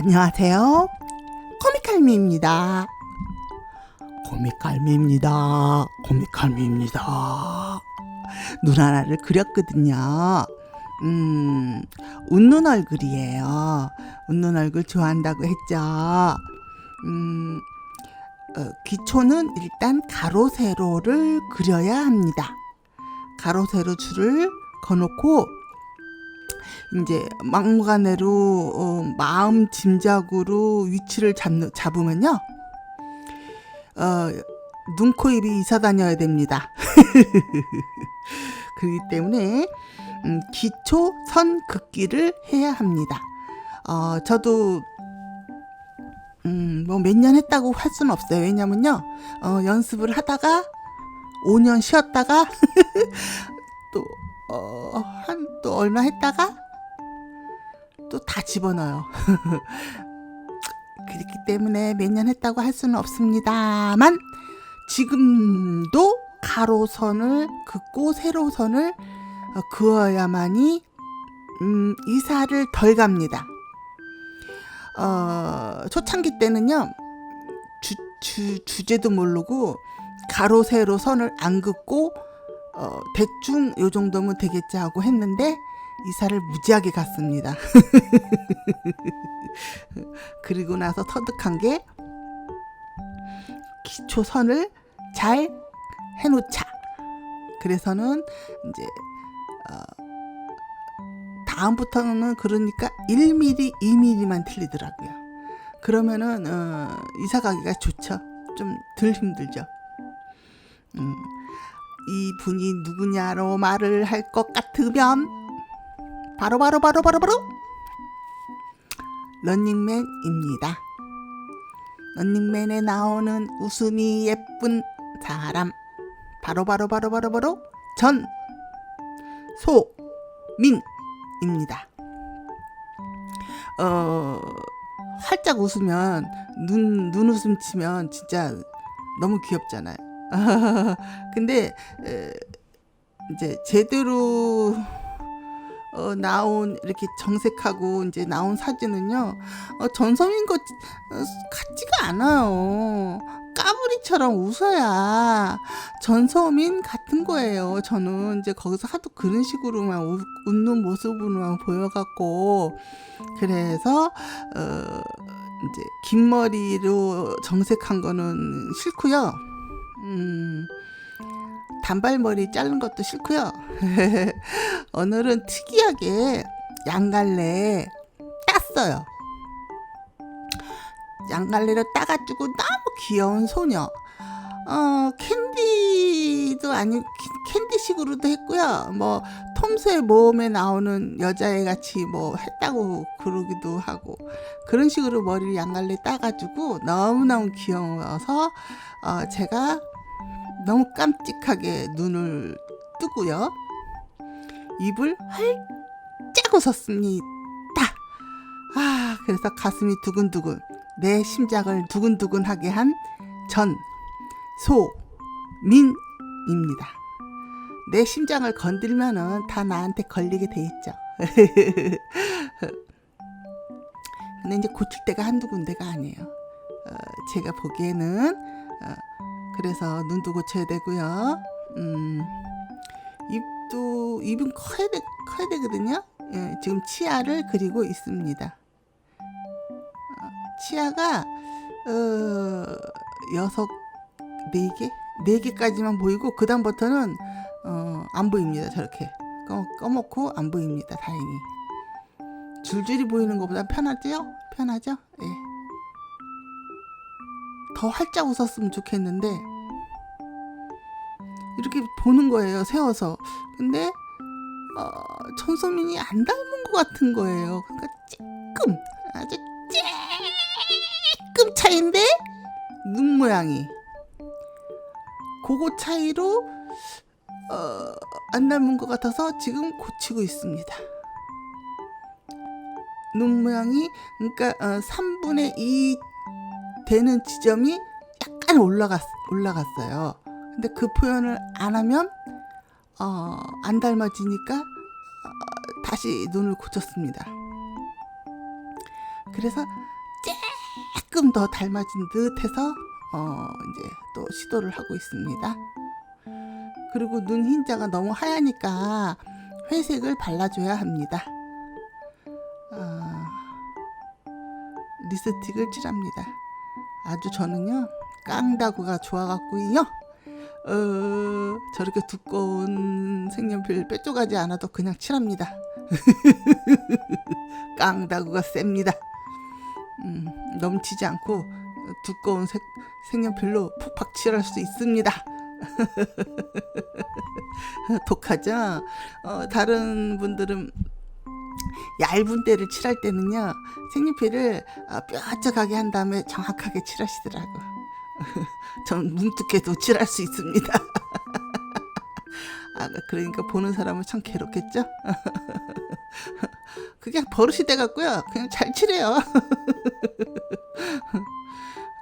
안녕하세요. 코미칼미입니다. 코미칼미입니다. 코미칼미입니다. 눈 하나를 그렸거든요. 음, 웃는 얼굴이에요. 웃는 얼굴 좋아한다고 했죠. 음, 어, 기초는 일단 가로 세로를 그려야 합니다. 가로 세로 줄을 거놓고 이제 막무가내로 어, 마음 짐작으로 위치를 잡는, 잡으면요. 어, 눈, 코, 입이 이사 다녀야 됩니다. 그렇기 때문에 음, 기초 선 긋기를 해야 합니다. 어, 저도 음, 뭐 몇 년 했다고 할 수는 없어요. 왜냐면요. 어, 연습을 하다가 5년 쉬었다가 또 어, 한 또 얼마 했다가 또 다 집어넣어요. 그렇기 때문에 몇년 했다고 할 수는 없습니다만 지금도 가로선을 긋고 세로선을 어, 그어야만이 음, 이사를 덜 갑니다. 어, 초창기 때는요 주, 주, 주제도 모르고 가로 세로 선을 안 긋고 어, 대충 요 정도면 되겠지 하고 했는데 이사를 무지하게 갔습니다. 그리고 나서 터득한 게 기초선을 잘 해놓자. 그래서는 이제 어, 다음부터는 그러니까 1mm, 2mm만 틀리더라고요. 그러면은 어, 이사 가기가 좋죠. 좀 덜 힘들죠. 음, 이 분이 누구냐로 말을 할 것 같으면 바로 바로 바로 바로 바로 런닝맨입니다. 런닝맨에 나오는 웃음이 예쁜 사람 바로 바로 바로 바로 바로 전 소민입니다. 어 활짝 웃으면 눈 눈웃음 치면 진짜 너무 귀엽잖아요. 근데 에, 이제 제대로 어, 나온 이렇게 정색하고 이제 나온 사진은요 어, 전소민 것 어, 같지가 않아요. 까불이처럼 웃어야 전소민 같은 거예요. 저는 이제 거기서 하도 그런 식으로만 웃, 웃는 모습으로만 보여갖고 그래서 어, 이제 긴 머리로 정색한 거는 싫고요. 음. 단발머리 자른 것도 싫고요. 오늘은 특이하게 양갈래 땄어요. 양갈래를 따가지고 너무 귀여운 소녀. 어, 캔디도 아니, 캔디식으로도 했고요. 뭐, 톰스의 모험에 나오는 여자애 같이 뭐 했다고 그러기도 하고, 그런 식으로 머리를 양갈래 따가지고 너무너무 귀여워서, 어, 제가 너무 깜찍하게 눈을 뜨고요. 입을 활짝 웃었습니다. 아, 그래서 가슴이 두근두근, 내 심장을 두근두근하게 한 전, 소, 민입니다. 내 심장을 건들면은 다 나한테 걸리게 돼 있죠. 근데 이제 고칠 때가 한두 군데가 아니에요. 어, 제가 보기에는 어, 그래서 눈도 고쳐야 되고요. 음, 입도 입은 커야 돼 커야 되거든요. 예, 지금 치아를 그리고 있습니다. 어, 치아가 어, 여섯 네 개, 네 개까지만 보이고 그 다음부터는 어, 안 보입니다. 저렇게 꺼, 꺼먹고 안 보입니다. 다행히 줄줄이 보이는 것보다 편하죠? 편하죠? 예. 더 활짝 웃었으면 좋겠는데 이렇게 보는 거예요 세워서. 근데 어, 천소민이 안 닮은 것 같은 거예요. 그러니까 찔끔 아주 찔끔 차인데 눈 모양이. 그거 차이로 어, 안 닮은 것 같아서 지금 고치고 있습니다. 눈 모양이 그러니까 어, 3분의 2 되는 지점이 약간 올라갔 올라갔어요. 근데 그 표현을 안 하면 어, 안 닮아지니까 어, 다시 눈을 고쳤습니다. 그래서 조금 더 닮아진 듯해서 어 이제 또 시도를 하고 있습니다. 그리고 눈 흰자가 너무 하얘니까 회색을 발라줘야 합니다. 아, 립스틱을 칠합니다. 아주 저는요 깡다구가 좋아갖고요. 어, 저렇게 두꺼운 색연필 빼쪽하지 않아도 그냥 칠합니다. 깡다구가 셉니다. 음, 넘치지 않고 두꺼운 색, 색연필로 푹팍 칠할 수 있습니다. 독하죠? 어, 다른 분들은 얇은 때를 칠할 때는요 색연필을 어, 뾰족하게 한 다음에 정확하게 칠하시더라고. 전 뭉툭해도 칠할 수 있습니다. 아, 그러니까 보는 사람은 참 괴롭겠죠? 그게 버릇이 돼갖고요. 그냥 잘 칠해요.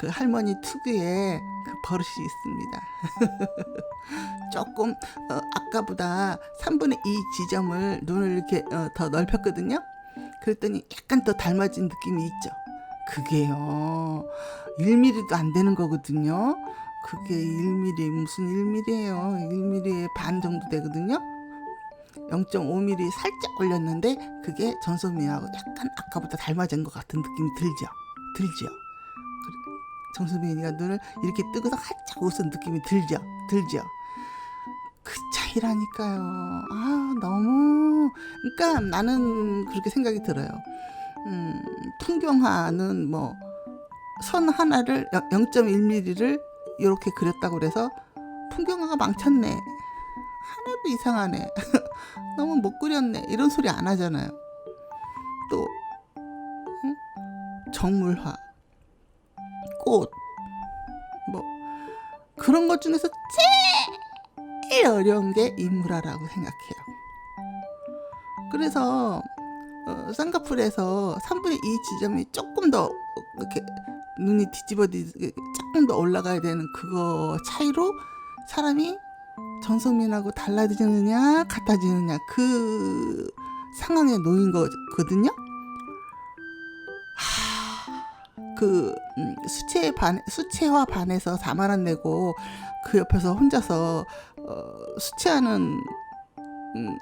그 할머니 특유의 그 버릇이 있습니다. 조금 어, 아까보다 3분의 2 지점을 눈을 이렇게 어, 더 넓혔거든요. 그랬더니 약간 더 닮아진 느낌이 있죠. 그게요. 1mm도 안 되는 거거든요. 그게 1mm 무슨 1mm예요. 1mm의 반 정도 되거든요. 0.5mm 살짝 올렸는데 그게 전소민하고 약간 아까보다 닮아진 것 같은 느낌이 들죠. 들죠. 정수빈이가 눈을 이렇게 뜨고서 활짝 웃은 느낌이 들죠. 들죠. 그 차이라니까요. 아, 너무. 그러니까 나는 그렇게 생각이 들어요. 음, 풍경화는 뭐, 선 하나를 0.1mm를 이렇게 그렸다고 그래서 풍경화가 망쳤네. 하나도 이상하네. 너무 못 그렸네. 이런 소리 안 하잖아요. 또, 응? 정물화. 꽃, 뭐 그런 것 중에서 제일 어려운 게 인물화라고 생각해요. 그래서 어, 쌍꺼풀에서 3분의 2 지점이 조금 더 이렇게 눈이 뒤집어지게 조금 더 올라가야 되는 그거 차이로 사람이 전성민하고 달라지느냐 같아지느냐 그 상황에 놓인 거거든요. 그 음, 수채 반 수채화 반에서 4만 원 내고 그 옆에서 혼자서 어, 수채화는 음,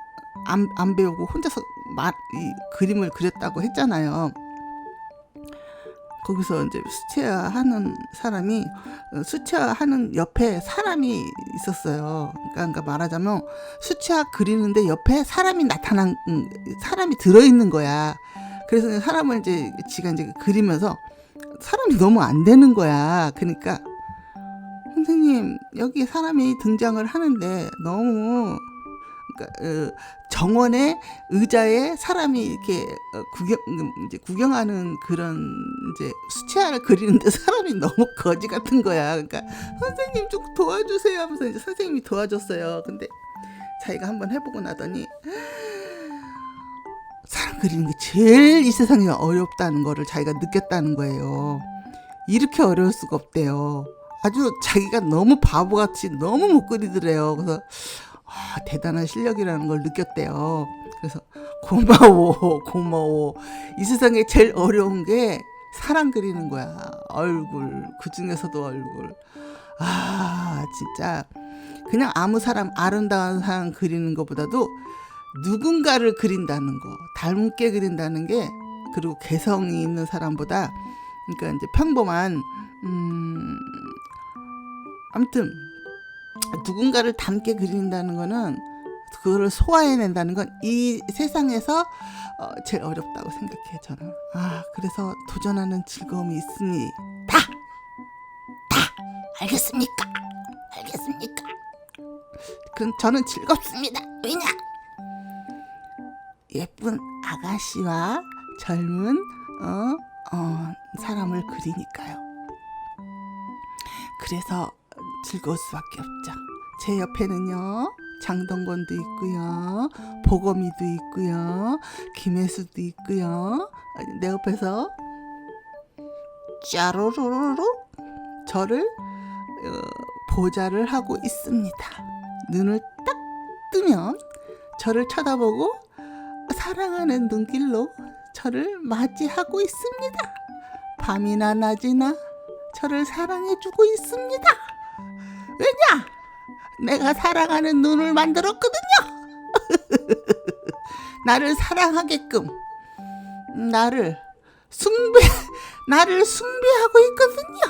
안, 안 배우고 혼자서 마, 이 그림을 그렸다고 했잖아요. 거기서 이제 수채화 하는 사람이 어, 수채화 하는 옆에 사람이 있었어요. 그러니까, 그러니까 말하자면 수채화 그리는데 옆에 사람이 나타난 음, 사람이 들어 있는 거야. 그래서 사람을 이제 지가 이제 그리면서 사람이 너무 안 되는 거야. 그러니까 선생님 여기 사람이 등장을 하는데 너무 그러니까, 어, 정원의 의자에 사람이 이렇게 어, 구경 음, 이제 구경하는 그런 이제 수채화를 그리는데 사람이 너무 거지 같은 거야. 그러니까 선생님 좀 도와주세요 하면서 이제 선생님이 도와줬어요. 근데 자기가 한번 해보고 나더니 사람 그리는 게 제일 이 세상에 어렵다는 거를 자기가 느꼈다는 거예요. 이렇게 어려울 수가 없대요. 아주 자기가 너무 바보같이 너무 못 그리더래요. 그래서 아, 대단한 실력이라는 걸 느꼈대요. 그래서 고마워, 고마워. 이 세상에 제일 어려운 게 사람 그리는 거야. 얼굴, 그 중에서도 얼굴. 아, 진짜. 그냥 아무 사람, 아름다운 사람 그리는 것보다도 누군가를 그린다는 거, 닮게 그린다는 게 그리고 개성이 있는 사람보다 그러니까 이제 평범한 음 아무튼 누군가를 닮게 그린다는 거는 그거를 소화해낸다는 건 이 세상에서 어, 제일 어렵다고 생각해요 저는. 아 그래서 도전하는 즐거움이 있습니다! 다! 알겠습니까? 알겠습니까? 그럼 저는 즐겁습니다. 왜냐? 예쁜 아가씨와 젊은 어, 어, 사람을 그리니까요. 그래서 즐거울 수밖에 없죠. 제 옆에는요. 장동건도 있고요. 보검이도 있고요. 김혜수도 있고요. 내 옆에서 짜로로로로 저를 어, 보좌를 하고 있습니다. 눈을 딱 뜨면 저를 쳐다보고 사랑하는 눈길로 저를 맞이하고 있습니다. 밤이나 낮이나 저를 사랑해주고 있습니다. 왜냐? 내가 사랑하는 눈을 만들었거든요. 나를 사랑하게끔 나를 숭배 나를 숭배하고 있거든요.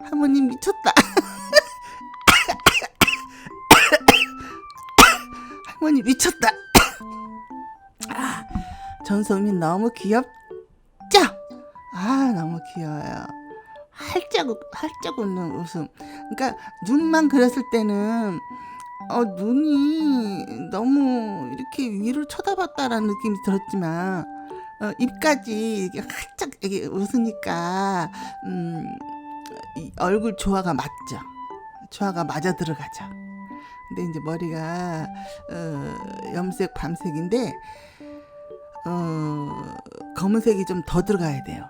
할머니 미쳤다. 할머니 미쳤다. 아, 전소민 너무 귀엽죠? 아, 너무 귀여워요. 활짝, 웃- 활짝 웃는 웃음. 그러니까 눈만 그렸을 때는 어, 눈이 너무 이렇게 위로 쳐다봤다라는 느낌이 들었지만 어, 입까지 이렇게 활짝 이렇게 웃으니까 음, 이 얼굴 조화가 맞죠. 조화가 맞아 들어가죠. 근데 이제 머리가 어, 염색 밤색인데 어, 검은색이 좀 더 들어가야 돼요.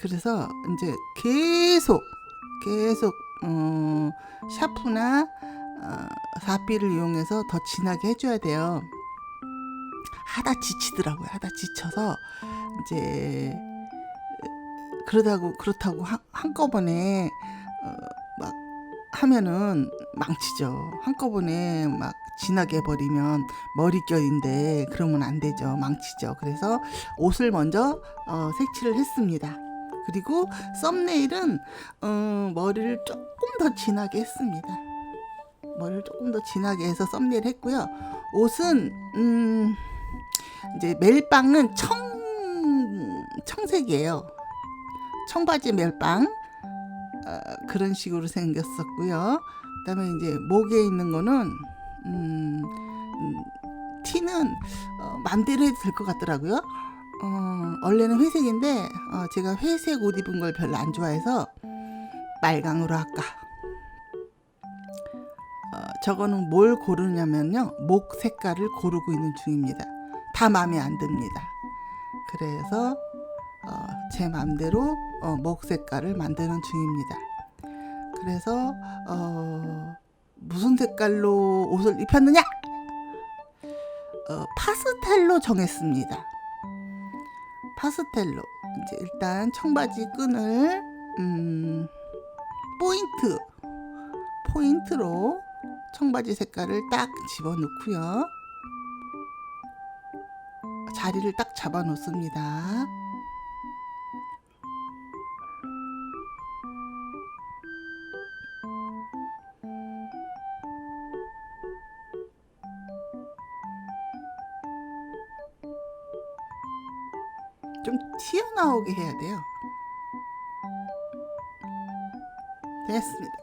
그래서 이제 계속 계속 어, 샤프나 어, 사비를 이용해서 더 진하게 해줘야 돼요. 하다 지치더라고요. 하다 지쳐서 이제 그러다고 그렇다고 한, 한꺼번에 어, 막 하면은 망치죠. 한꺼번에 막 진하게 해버리면 머릿결인데 그러면 안 되죠. 망치죠. 그래서 옷을 먼저 어, 색칠을 했습니다. 그리고 썸네일은 어, 머리를 조금 더 진하게 했습니다. 머리를 조금 더 진하게 해서 썸네일 했고요. 옷은 음, 이제 멜빵은 청 청색이에요. 청바지 멜빵 어, 그런 식으로 생겼었고요. 그다음에 이제 목에 있는 거는 음, 음, 티는 어, 맘대로 해도 될 것 같더라고요. 어, 원래는 회색인데 어, 제가 회색 옷 입은 걸 별로 안 좋아해서 빨강으로 할까. 어, 저거는 뭘 고르냐면요. 목 색깔을 고르고 있는 중입니다. 다 마음에 안 듭니다. 그래서 어, 제 마음대로 어, 목 색깔을 만드는 중입니다. 그래서 어, 무슨 색깔로 옷을 입혔느냐? 어, 파스텔로 정했습니다. 파스텔로 이제 일단 청바지 끈을 음, 포인트 포인트로 청바지 색깔을 딱 집어 넣고요. 자리를 딱 잡아 놓습니다. 튀어나오게 해야 돼요. 됐습니다.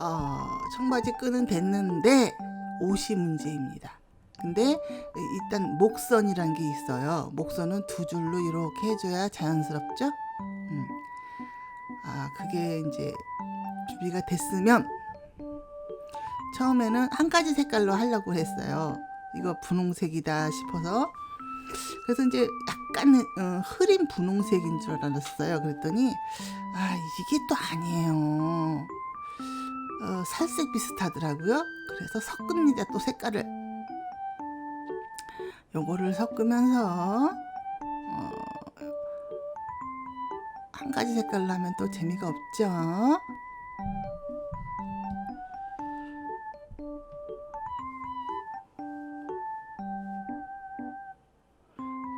어, 청바지 끈은 됐는데 옷이 문제입니다. 근데 일단 목선이란 게 있어요. 목선은 두 줄로 이렇게 해줘야 자연스럽죠? 음. 아, 그게 이제 준비가 됐으면 처음에는 한 가지 색깔로 하려고 했어요. 이거 분홍색이다 싶어서 그래서 이제 약간 어, 흐린 분홍색인 줄 알았어요. 그랬더니 아 이게 또 아니에요. 어, 살색 비슷하더라고요. 그래서 섞습니다. 또 색깔을 요거를 섞으면서 어, 한 가지 색깔로 하면 또 재미가 없죠.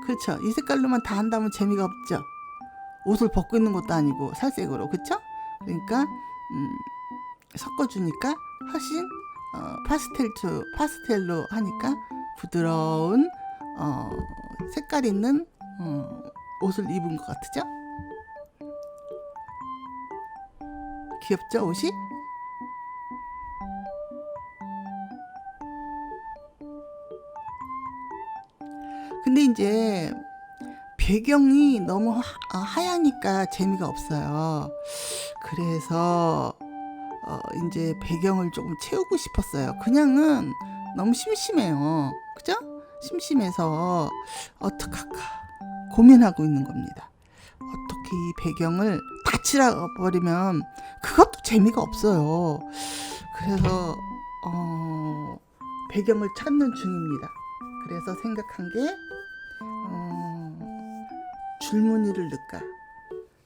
그렇죠. 이 색깔로만 다 한다면 재미가 없죠. 옷을 벗고 있는 것도 아니고 살색으로 그렇죠? 그러니까 음, 섞어주니까 훨씬 어, 파스텔 투 파스텔로 하니까 부드러운 어, 색깔 있는 어, 옷을 입은 것 같죠? 귀엽죠 옷이? 이제 배경이 너무 하, 아, 하얘니까 재미가 없어요. 그래서 어, 이제 배경을 조금 채우고 싶었어요. 그냥은 너무 심심해요. 그죠? 심심해서 어떡할까 고민하고 있는 겁니다. 어떻게 이 배경을 다 칠해버리면 그것도 재미가 없어요. 그래서 어, 배경을 찾는 중입니다. 그래서 생각한 게 줄무늬를 넣을까?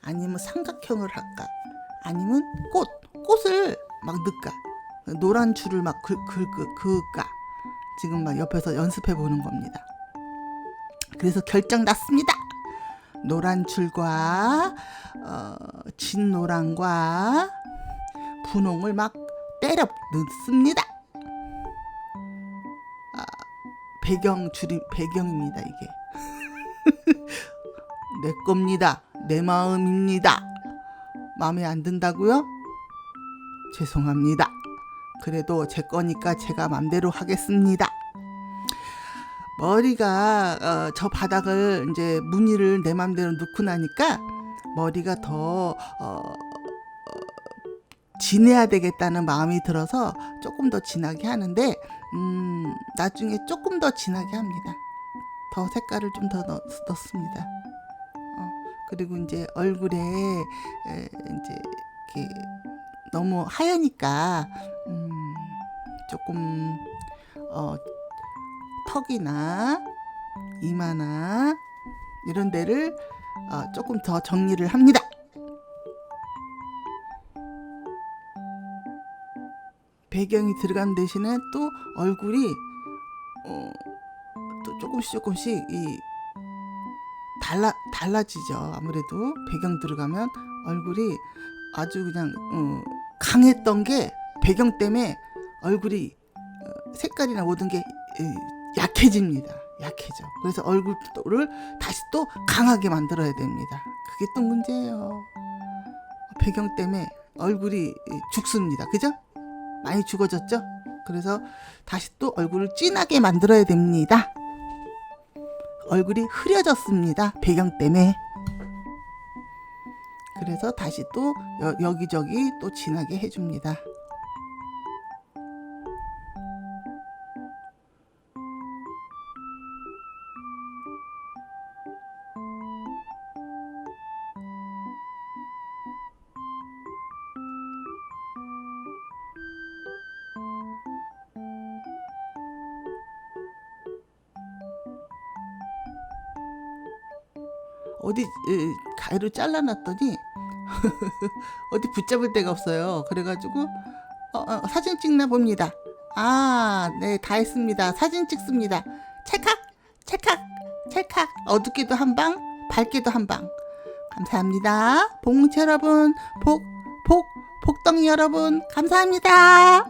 아니면 삼각형을 할까? 아니면 꽃, 꽃을 막 넣을까? 노란 줄을 막 긁, 긁, 그을까? 지금 막 옆에서 연습해 보는 겁니다. 그래서 결정 났습니다. 노란 줄과 어, 진노랑과 분홍을 막 때려 넣습니다. 아, 배경 줄이 배경입니다 이게. 내 겁니다. 내 마음입니다. 마음에 안 든다고요? 죄송합니다. 그래도 제 거니까 제가 맘대로 하겠습니다. 머리가 어, 저 바닥을 이제 무늬를 내 맘대로 넣고 나니까 머리가 더 어, 어, 진해야 되겠다는 마음이 들어서 조금 더 진하게 하는데 음, 나중에 조금 더 진하게 합니다. 더 색깔을 좀 더 넣습니다. 어, 그리고 이제 얼굴에 에, 이제 이렇게 너무 하얘니까 음, 조금 어, 턱이나 이마나 이런 데를 어, 조금 더 정리를 합니다. 배경이 들어간 대신에 또 얼굴이 어, 또 조금씩 조금씩 이 달라 달라지죠. 아무래도 배경 들어가면 얼굴이 아주 그냥 어, 강했던 게 배경 때문에 얼굴이 어, 색깔이나 모든 게 이, 약해집니다. 약해져. 그래서 얼굴을 다시 또 강하게 만들어야 됩니다. 그게 또 문제예요. 배경 때문에 얼굴이 죽습니다. 그죠? 많이 죽어졌죠? 그래서 다시 또 얼굴을 진하게 만들어야 됩니다. 얼굴이 흐려졌습니다. 배경 때문에. 그래서 다시 또 여, 여기저기 또 진하게 해줍니다. 어디 으, 가위로 잘라놨더니 어디 붙잡을 데가 없어요. 그래가지고 어, 어, 사진 찍나 봅니다. 아, 네, 다 했습니다. 사진 찍습니다. 찰칵, 찰칵, 찰칵. 어둡게도 한 방, 밝게도 한 방. 감사합니다. 복무치 여러분, 복, 복, 복덩이 여러분, 감사합니다.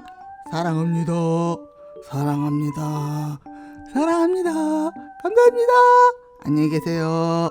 사랑합니다. 사랑합니다. 사랑합니다. 감사합니다. 안녕히 계세요.